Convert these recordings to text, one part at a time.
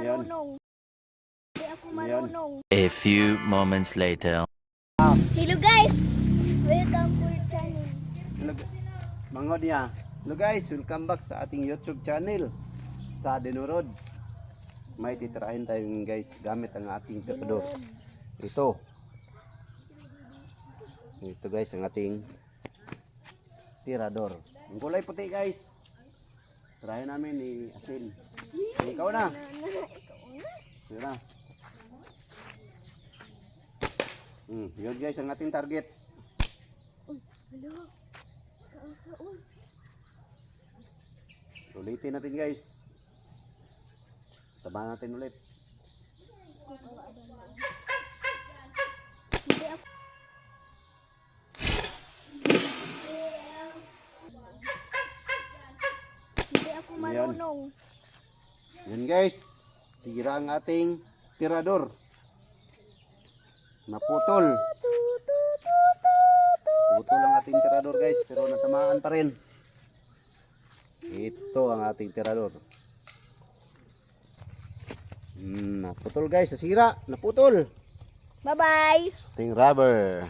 marunong. Hindi ako marunong. A few moments later. Hello guys! Welcome to our channel. Hello, mga niya. Hello guys, welcome back sa ating YouTube channel sa Denurod. May titirahin tayo guys gamit ang ating tirador. Ito. Ito guys ang ating tirador. Ang kulay puti guys. Tirahin namin ni Asin. Ikaw na. Yun na. Hmm, yun guys ang ating target. Ulitin natin guys. Taba natin ulit. Hindi ako marunong. Yan guys. Sira ang ating tirador. Naputol. Putol ang ating tirador guys. Pero natamaan pa rin. Ito ang ating tirador. Hmm, naputol guys. Nasira. Naputol. Bye-bye! Ating rubber.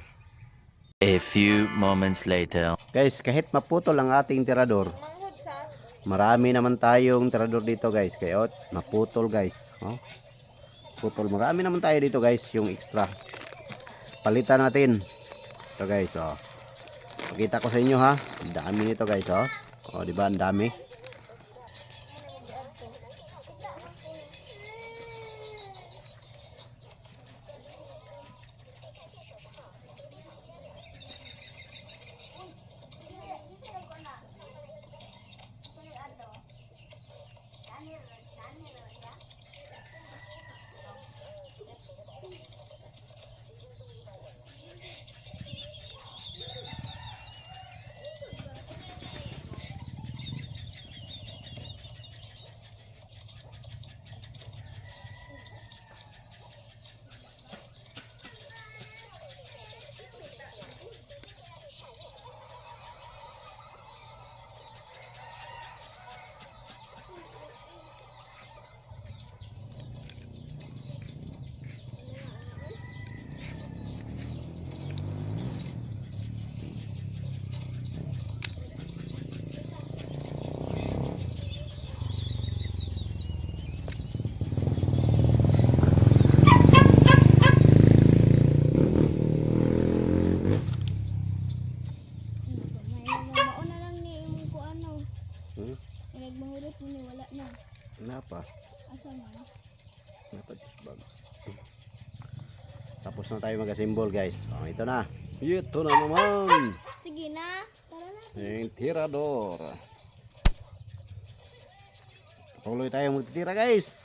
A few moments later. Guys, kahit maputol ang ating tirador, marami naman tayong tirador dito guys. Kaya maputol guys. Oh. Putol. Marami naman tayo dito guys, yung extra. Palitan natin. Ito guys, oh. Pakita ko sa inyo ha. Dami nito guys, oh. Oh, di ba? Ang dami. May nagmamao na lang ni imong ko ano. May nagmahurot mo ni wala na. Napa? Asa man? Napa? Tapos na tayo mag-assemble guys. Oh, ito na. Ito na naman. Sige na. Tara na. Yung tirador. Tuloy tayo magtitira guys.